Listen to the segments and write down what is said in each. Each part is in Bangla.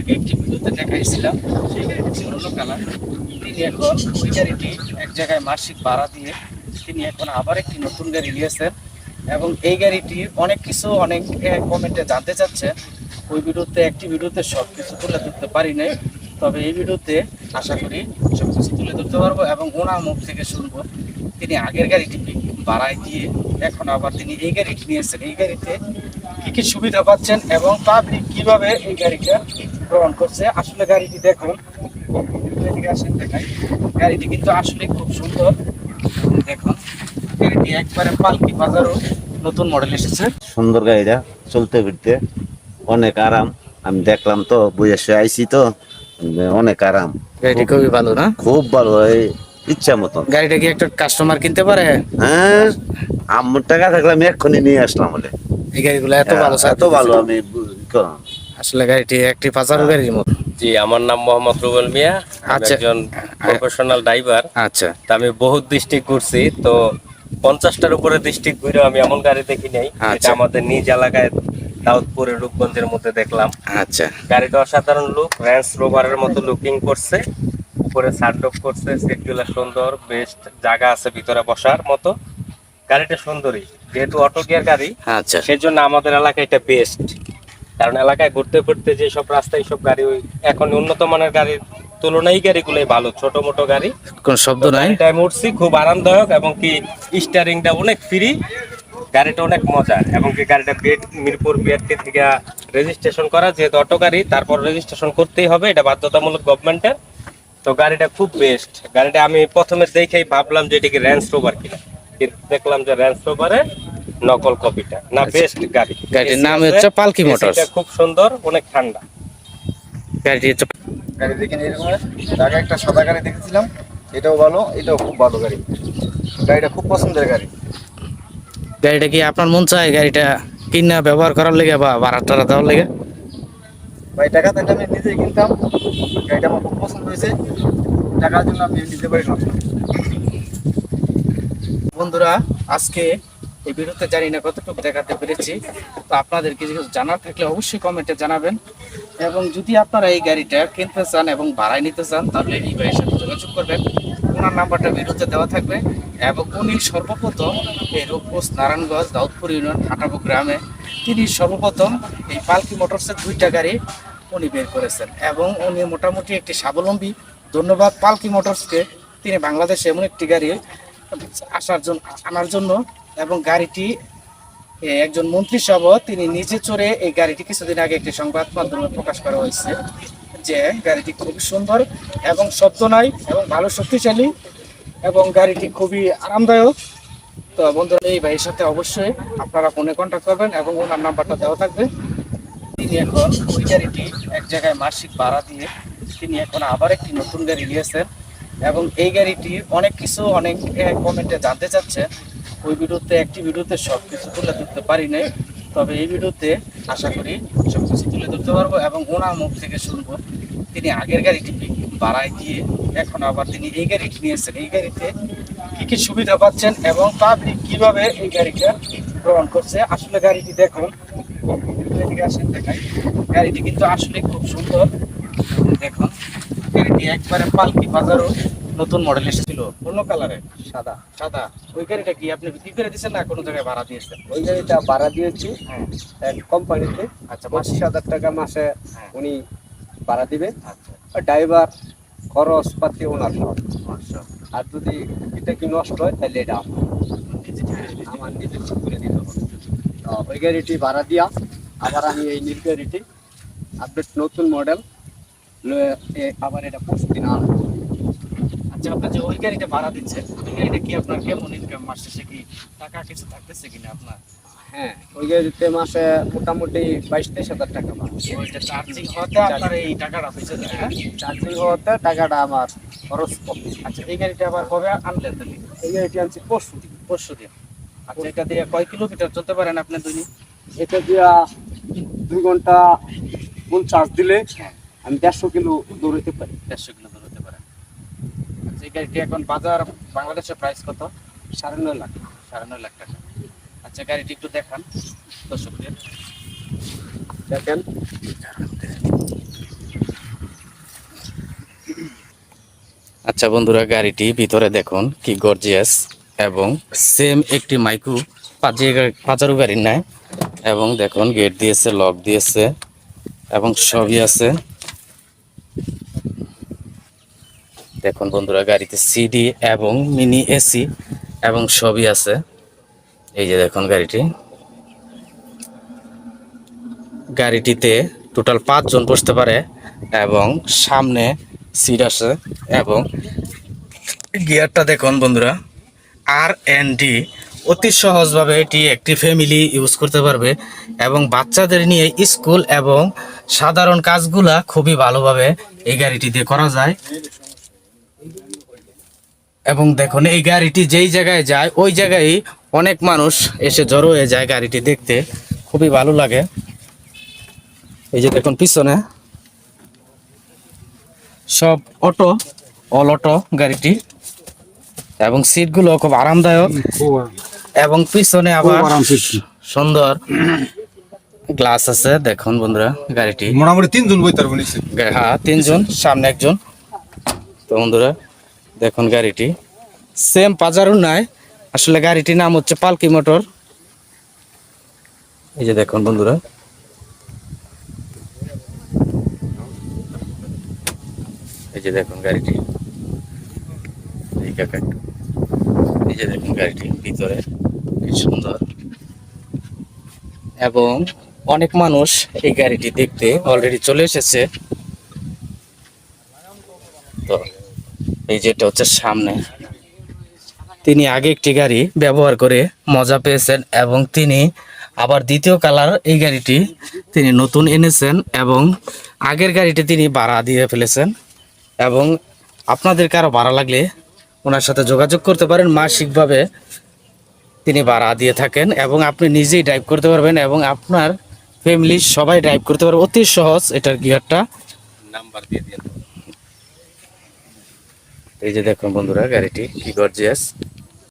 আগে একটি ভিডিওতে দেখাইছিলাম সেই গাড়িটি অন্য কালার, তিনি এখন ওই গাড়িটি এক জায়গায় মাসিক ভাড়া দিয়ে তিনি এখন আবার একটি নতুন গাড়ি নিয়েছেন এবং এই গাড়িটি অনেক কিছু অনেক কমেন্টে জানতে চাচ্ছে। ওই ভিডিওতে, একটি ভিডিওতে সব কিছু তুলে ধরতে পারি নাই, তবে এই ভিডিওতে আশা করি সব কিছু তুলে ধরতে পারব এবং ওনার মুখ থেকে শুনব, তিনি আগের গাড়িটি ভাড়ায় দিয়ে এখন আবার তিনি এই গাড়িটি নিয়েছেন। এই গাড়িতে কি কি সুবিধা পাচ্ছেন এবং পাবলিক কীভাবে এই গাড়িটা গ্রহণ করছে। আসলে গাড়িটি দেখুন আসেন দেখাই। গাড়িটি কিন্তু আসলে খুব সুন্দর। দেখুন গাড়িটি একবারে পালকি বাজারও নতুন মডেল এসেছে। সুন্দর গাড়িটা চলতে ফিরতে অনেক আরাম। আমি দেখলাম তো বুঝে আইছি তো অনেক আরাম। গাড়িটি খুবই ভালো না? খুব ভালো এই ইচ্ছা মতন। গাড়িটা কি একটা কাস্টমার কিনতে পারে? হ্যাঁ আমার টাকা থাকলে আমি এক্ষুনি নিয়ে আসলাম বলে এই গাড়িগুলো এত ভালো এত ভালো আমি আসলে গাড়িটি একটি বাজারও গাড়ির মতো। জি আমার নাম মোহাম্মদ রুবেল মিয়া। আচ্ছা। একজন প্রফেশনাল ড্রাইভার আচ্ছা। তা আমি বহুত ডিস্ট্রিক্ট ঘুরছি তো পঞ্চাশটার উপরে ডিস্ট্রিক্ট ঘুরে আমি এমন গাড়ি দেখি নাই আচ্ছা। এটা আমাদের নিজ এলাকায় দাউদপুরের রূপগঞ্জের মধ্যে দেখলাম। আচ্ছা। গাড়িটা অসাধারণ লুক র্যান্স রোভারের মতো লুকিং করছে উপরে সানরুফ করছে সিটগুলো সুন্দর বেস্ট জায়গা আছে ভিতরে বসার মতো। গাড়িটা সুন্দরী যেহেতু অটো গিয়ার গাড়ি আচ্ছা। সেজন্য আমাদের এলাকায় এটা বেস্ট কারণ এলাকায় ঘুরতে ঘুরতে যে সব রাস্তায় সব গাড়ি ওই এখন উন্নত মানের গাড়ির তুলনায় গাড়িগুলোই ভালো ছোট মোটো গাড়ি। কোন শব্দ নাই? গাড়িটায় উঠছি খুব আরামদায়ক এবং কি স্টারিংটা অনেক ফ্রি গাড়িটা অনেক মজার এবং কি গাড়িটা বেড মিরপুর বিআরটি থেকে রেজিস্ট্রেশন করা যেহেতু অটো গাড়ি তারপর রেজিস্ট্রেশন করতেই হবে এটা বাধ্যতামূলক গভর্নমেন্টের তো গাড়িটা খুব বেস্ট গাড়িটা আমি প্রথমে দেখেই ভাবলাম যে এটাকে র্যান্স রোভার কিনা। কিন্তু দেখলাম যে র্যান্স রোভারের নকল কপিটা। না বেস্ট গাড়ি। গাড়ির নাম হচ্ছে পালকি মোটরস। টা খুব সুন্দর অনেক ঠান্ডা। গাড়িটি হচ্ছে গাড়ি দেখে এরকম আগে একটা সাদা গাড়ি দেখেছিলাম। এটাও ভালো এটাও খুব ভালো গাড়ি। গাড়িটা খুব পছন্দের গাড়ি। গাড়িটা কি আপনার মন চায় গাড়িটা কিনা ব্যবহার করার লেগে বা ভাড়া টাড়া দেওয়ার লেগে? ভাই টাকা থাকলে আমি নিজেই কিনতাম। গাড়িটা আমার খুব পছন্দ হয়েছে। টাকার জন্য আমি নিতে পারি না বন্ধুরা আজকে এই ভিডিওতে জানি না কতটুকু দেখাতে পেরেছি। তো আপনাদের কিছু কিছু জানার থাকলে অবশ্যই কমেন্টে জানাবেন। এবং যদি আপনারা এই গাড়িটা কিনতে চান এবং ভাড়ায় নিতে চান, তাহলে এই ভাইয়ের সাথে যোগাযোগ করবেন। ওনার নাম্বারটা ভিডিওতে দেওয়া থাকবে। এবং উনি সর্বপ্রথম এই রূপগঞ্জ নারায়ণগঞ্জ দাউদপুর ইউনিয়ন হাটাবু গ্রামে। তিনি সর্বপ্রথম এই পালকি মোটরসের দুইটা গাড়ি উনি বের করেছেন। এবং উনি মোটামুটি একটি স্বাবলম্বী। ধন্যবাদ পালকি মোটরসকে তিনি বাংলাদেশে এমন একটি গাড়ি আসার জন্য আনার জন্য এবং গাড়িটি একজন মন্ত্রী সহ তিনি নিজে চড়ে এই গাড়িটি কিছুদিন আগে একটি সংবাদ মাধ্যমে প্রকাশ করা হয়েছে যে গাড়িটি খুবই সুন্দর এবং শব্দ নাই এবং ভালো শক্তিশালী এবং গাড়িটি খুবই আরামদায়ক। তো বন্ধুরা, এই ভাইয়ের সাথে অবশ্যই আপনারা ফোনে কন্ট্যাক্ট করবেন এবং ওনার নাম্বারটা দেওয়া থাকবে। তিনি এখন ওই গাড়িটি এক জায়গায় মাসিক ভাড়া দিয়ে তিনি এখন আবার একটি নতুন গাড়ি নিয়েছেন এবং এই গাড়িটি অনেক কিছু অনেক কমেন্টে জানতে চাচ্ছে। ওই ভিডিওতে, একটি ভিডিওতে সব কিছু তুলে ধরতে পারি নাই, তবে এই ভিডিওতে আশা করি সব কিছু তুলে ধরতে পারব এবং ওনার মুখ থেকে শুনব, তিনি আগের গাড়িটি ভাড়ায় দিয়ে এখন আবার তিনি এই গাড়িটি নিয়েছেন। এই গাড়িতে কী কী সুবিধা পাচ্ছেন এবং পাবলিক কীভাবে এই গাড়িটা গ্রহণ করছে? আসলে গাড়িটি দেখুন আসেন দেখাই। গাড়িটি কিন্তু আসলে খুব সুন্দর। দেখুন, গাড়িটি একবারে পালকি বাজারও। নতুন মডেল এসেছিল। অন্য কালারে সাদা। সাদা। ওই গাড়িটা কি আপনি বিক্রি করে দিয়েছেন না কোনো জায়গায় ভাড়া দিয়েছেন? ওই গাড়িটা ভাড়া দিয়েছি হ্যাঁ। এক কোম্পানিতে আচ্ছা মাসি? পঁচিশ হাজার টাকা মাসে হ্যাঁ। উনি ভাড়া দিবে। আচ্ছা। আর ড্রাইভার খরচ পাতি ওনার সব। আচ্ছা। আর যদি এটা কি নষ্ট হয় তাহলে এটা আমার। নিজে ঠিক করে নিজের ঠিক করে দিতে হবে। ওই গাড়িটি ভাড়া দিয়া আবার আমি এই নীল গাড়িটি আপডেট নতুন মডেল আবার এটা পরশুদিন আনব। আচ্ছা আপনার যে ওই গাড়িটা ভাড়া দিচ্ছেন ওই গাড়িটা কি আপনার কেমন ইনকাম মাস শেষে কি টাকা কিছু থাকতেছে কিনা আপনার? হ্যাঁ ওই গাড়িতে মাসে মোটামুটি বাইশ তেইশ হাজার টাকা ওইটা চার্জিং হওয়াতে আপনার এই টাকাটা যায় হ্যাঁ? চার্জিং হওয়াতে টাকাটা আমার খরচ কম আচ্ছা এই গাড়িটা আবার কবে আনলেন তুমি এই গাড়িটি আনছি পরশু দিন। পরশু দিন। আচ্ছা এটা দিয়ে কয় কিলোমিটার চলতে পারেন আপনি দৈনিক? এটা দিয়া দুই ঘণ্টা ফুল চার্জ দিলে আমি দেড়শো কিলো দৌড়াতে পারি। দেড়শো কিলো গাড়িটি এখন বাজার বাংলাদেশের প্রাইস কত? সাড়ে নয় লাখ। সাড়ে নয় লাখ টাকা। আচ্ছা গাড়িটি একটু দেখান দর্শকদের। দেখেন। আচ্ছা বন্ধুরা, গাড়িটি ভিতরে দেখুন, কি গর্জিয়াস এবং সেম একটি মাইকু পাজারু গাড়ির নেয় এবং দেখুন গেট দিয়েছে লক দিয়েছে এবং সবই আছে। দেখুন বন্ধুরা, গাড়িতে সিডি এবং মিনি এসি এবং সবই আছে। এই যে দেখুন গাড়িটি। গাড়িটিতে টোটাল পাঁচজন বসতে পারে এবং সামনে সিট আছে এবং গিয়ারটা দেখুন বন্ধুরা আর এন ডি অতি সহজভাবে এটি একটি ফ্যামিলি ইউজ করতে পারবে এবং বাচ্চাদের নিয়ে স্কুল এবং সাধারণ কাজগুলা খুবই ভালোভাবে এই গাড়িটি দিয়ে করা যায়। এবং দেখুন এই গাড়িটি যেই জায়গায় যায় ওই জায়গায় অনেক মানুষ এসে জড়ো হয়ে যায় গাড়িটি দেখতে। খুবই ভালো লাগে। এই যে দেখুন পিছনে সব অটো অল অটো গাড়িটি। এবং সিটগুলো খুব আরামদায়ক। এবং পিছনে আবার সুন্দর গ্লাস আছে। দেখুন বন্ধুরা গাড়িটি। মোটামুটি তিনজন বই তার বলেছে গা- হ্যাঁ তিনজন সামনে একজন। তো বন্ধুরা দেখুন গাড়িটি। সেম পাজারুর নাই। আসলে গাড়িটির নাম হচ্ছে পালকি মোটর এই যে দেখুন বন্ধুরা। এই যে দেখুন গাড়িটি। এই যে দেখুন গাড়িটি। ভিতরে সুন্দর। এবং অনেক মানুষ এই গাড়িটি দেখতে অলরেডি চলে এসেছে। এই যেটা হচ্ছে সামনে। তিনি আগে একটি গাড়ি ব্যবহার করে মজা পেয়েছেন এবং তিনি আবার দ্বিতীয় কালার এই গাড়িটি তিনি নতুন এনেছেন এবং আগের গাড়িটি তিনি ভাড়া দিয়ে ফেলেছেন এবং আপনাদের কারও ভাড়া লাগলে ওনার সাথে যোগাযোগ করতে পারেন। মাসিকভাবে তিনি ভাড়া দিয়ে থাকেন এবং আপনি নিজেই ড্রাইভ করতে পারবেন এবং আপনার ফ্যামিলির সবাই ড্রাইভ করতে পারবে। অতি সহজ এটার গিয়ারটা নাম্বার দিয়ে দিয়ে এই যে দেখুন বন্ধুরা গাড়িটি কি গর্জিয়াস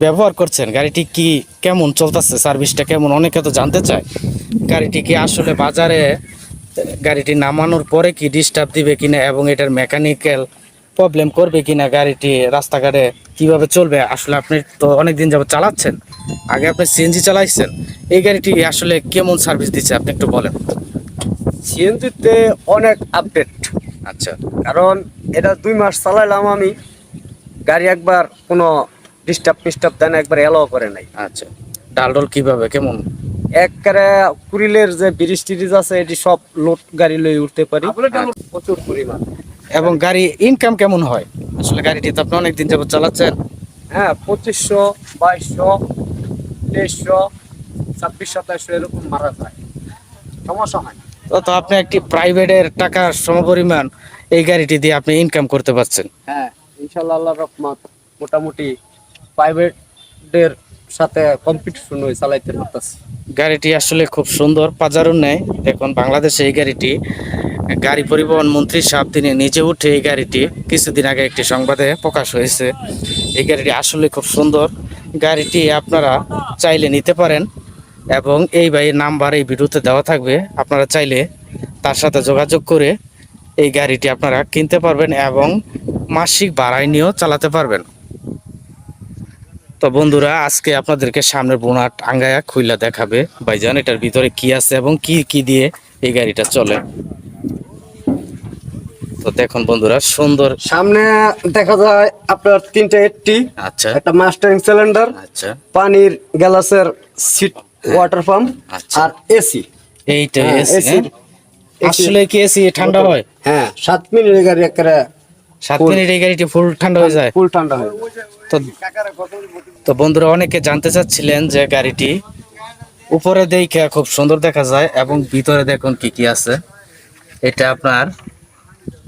ব্যবহার করছেন গাড়িটি কি কেমন চলতেছে? সার্ভিসটা কেমন? অনেকে তো জানতে চায়। গাড়িটি কি আসলে বাজারে গাড়িটি নামানোর পরে কি ডিস্টার্ব দিবে কিনা এবং এটার মেকানিক্যাল প্রবলেম করবে কিনা? গাড়িটি রাস্তাঘাটে কীভাবে চলবে? আসলে আপনি তো অনেক দিন যাবত চালাচ্ছেন। আগে আপনি সিএনজি চালাইছেন। এই গাড়িটি আসলে কেমন সার্ভিস দিচ্ছে? আপনি একটু বলেন। সিএনজিতে অনেক আপডেট আচ্ছা। কারণ এটা দুই মাস চালাইলাম আমি। গাড়ি একবার কোনো ডিস্টার্ব ফিস্টার্ব দেন একবার এলাও করে নাই। আচ্ছা। ডালডোল কীভাবে কেমন? একবারে কুড়িলের যে ব্রিজ টিরিজ আছে এটি সব লোড গাড়ি লই উঠতে পারি। প্রচুর পরিমাণ। এবং গাড়ি ইনকাম কেমন হয়? আসলে গাড়িটি তো আপনি অনেক দিন যাবত চালাচ্ছেন। হ্যাঁ পঁচিশশো বাইশশো তেইশশো ছাব্বিশ সাতাশশো এরকম মারা যায়। সমস্যা হয় তো আপনি একটি প্রাইভেটের টাকার সমপরিমাণ এই গাড়িটি দিয়ে আপনি ইনকাম করতে পারছেন। হ্যাঁ। ইনশাল্লাহ আল্লাহ মোটামুটি প্রাইভেটের সাথে কম্পিটিশন হয়ে চালাইতে পারতেছি। গাড়িটি আসলে খুব সুন্দর, পাজারও নেয় দেখুন, বাংলাদেশে এই গাড়িটি, গাড়ি পরিবহন মন্ত্রী সাহেব, তিনি নিজে উঠে এই গাড়িটি কিছুদিন আগে একটি সংবাদে প্রকাশ হয়েছে। এই গাড়িটি আসলে খুব সুন্দর। গাড়িটি আপনারা চাইলে নিতে পারেন এবং এই ভাইয়ের নাম্বার এই ভিডিওতে দেওয়া থাকবে। আপনারা চাইলে তার সাথে যোগাযোগ করে এই গাড়িটি আপনারা কিনতে পারবেন এবং মাসিক ভাড়ায় নিয়েও চালাতে পারবেন। তো বন্ধুরা আজকে আপনাদেরকে সামনের বোনাট আঙ্গায়া খুইলা দেখাবে। ভাইজান এটার ভিতরে কি আছে এবং কি কি দিয়ে এই গাড়িটা চলে? তো দেখুন বন্ধুরা সুন্দর। সামনে দেখা যায় আপনার তিনটা এইটটি আচ্ছা। একটা মাস্টারিং সিলিন্ডার আচ্ছা। পানির গ্যালাসের সিট ওয়াটার পাম্প। আর এসি এইটা এসি আসলে কি এসি ঠান্ডা হয়? হ্যাঁ সাত মিনিট গাড়ি একেবারে সাত মিনিট এই গাড়িটি ফুল ঠান্ডা হয়ে যায়। ফুল ঠান্ডা হয় তো তো বন্ধুরা অনেকে জানতে চাচ্ছিলেন যে গাড়িটি উপরে দেখে খুব সুন্দর দেখা যায় এবং ভিতরে দেখুন কি কি আছে। এটা আপনার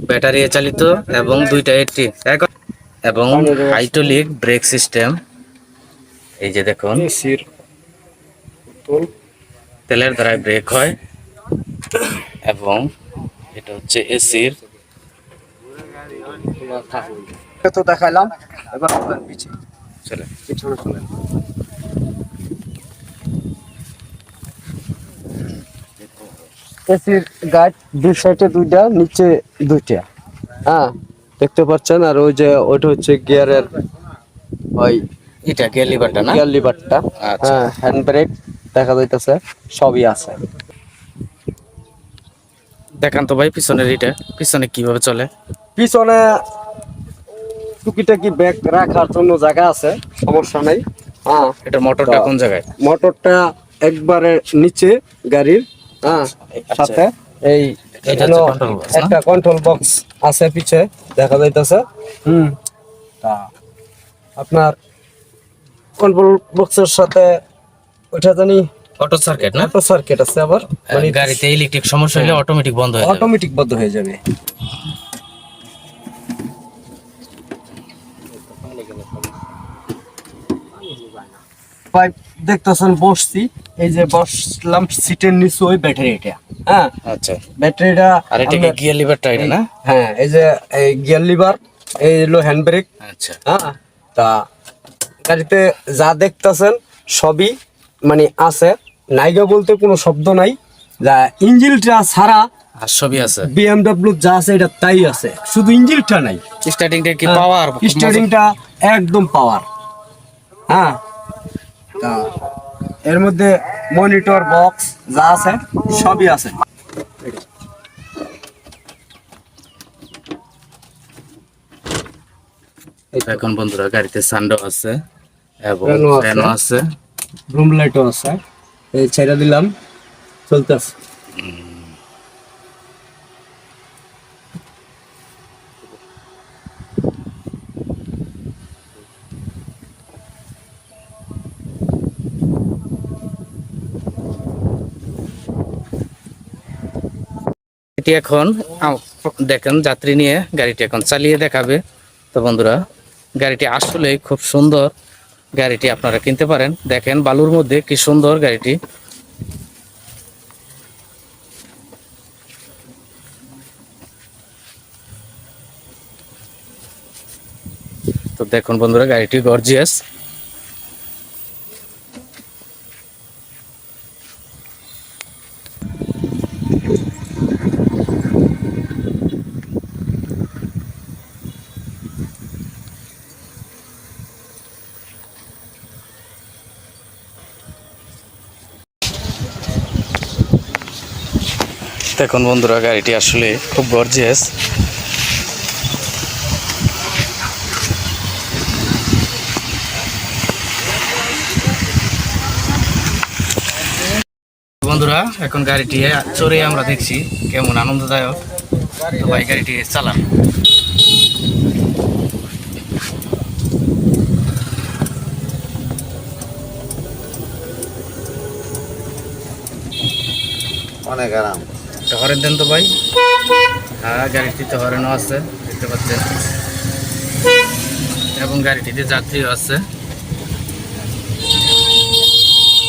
ব্যাটারি চালিত এবং দুইটা এটি এবং হাইড্রোলিক ব্রেক সিস্টেম। এই যে দেখুন। এসির তেলের দ্বারাই ব্রেক হয়। এবং এটা হচ্ছে এসির তো দেখাইলাম এবার আপনার পিছিয়ে চলে। পিছনে চলেন এসির গাছ দুই সাইডে দুইটা নিচে দুইটা। হ্যাঁ দেখতে পাচ্ছেন আর ওই যে ওইটা হচ্ছে গিয়ারের ওই এটা গিয়ার লিভারটা না? গিয়ার লিভারটা। আচ্ছা। হ্যাঁ হ্যান্ড ব্রেক দেখা যাইতেছে সবই আছে। দেখান তো ভাই পিছনের এটা পিছনে কীভাবে চলে? পিছনে টুকিটাকি ব্যাগ রাখার জন্য জায়গা আছে সমস্যা নাই। হ্যাঁ। এটা মোটরটা কোন জায়গায়? মোটরটা একবারে নিচে গাড়ির হ্যাঁ আচ্ছা। সাথে এই? একটা কন্ট্রোল বক্স আছে পিছে দেখা যাইতেছে। হুম। তা আপনার কন্ট্রোল বক্সের সাথে ওইটা জানি অটো সার্কিট না? অটো সার্কিট আছে আবার। মানে গাড়িতে ইলেকট্রিক সমস্যা হলে অটোমেটিক বন্ধ হয়ে যাবে। অটোমেটিক বন্ধ হয়ে যাবে। পাইপ দেখতেছেন বসছি। এই যে বসলাম সিটের নিচে ওই ব্যাটারি এটা হ্যাঁ? আচ্ছা। ব্যাটারিটা আর এটা গিয়ার লিভারটা এটা না? হ্যাঁ এই যে এই গিয়ার লিভার এই হলো হ্যান্ড ব্রেক। আচ্ছা। হ্যাঁ? তা গাড়িতে যা দেখতেছেন সবই মানে আছে। নাইগা বলতে কোনো শব্দ নাই। যা ইঞ্জিনটা ছাড়া আর সবই আছে? বিএমডব্লিউ যা আছে এটা তাই আছে। শুধু ইঞ্জিনটা নাই। স্টার্টিংটা কি পাওয়ার স্টার্টিংটা একদম পাওয়ার হ্যাঁ? তা এর মধ্যে মনিটর বক্স যা আছে সবই আছে। এখন বন্ধুরা গাড়িতে সান্ডো আছে এবং ফ্যানও আছে। রুম লাইটও আছে। এই ছেড়ে দিলাম চলতেছে। এটি এখন দেখেন, যাত্রী নিয়ে গাড়িটি এখন চালিয়ে দেখাবে। তো বন্ধুরা, গাড়িটি আসলে খুব সুন্দর গাড়িটি আপনারা কিনতে পারেন। দেখেন, বালুর মধ্যে কি সুন্দর গাড়িটি। তো দেখুন বন্ধুরা, গাড়িটি গর্জিয়াস। দেখুন বন্ধুরা গাড়িটি আসলে খুব গর্জিয়াস বন্ধুরা, এখন গাড়িটি চড়ে আমরা দেখছি, কেমন আনন্দদায়ক। তো ভাই, গাড়িটি চালান। অনেক আরাম। তো হরেন দেন তো ভাই। হ্যাঁ গাড়িটিতে হরেনও আছে, দেখতে পাচ্ছেন। এবং গাড়িটিতে যাত্রীও আছে।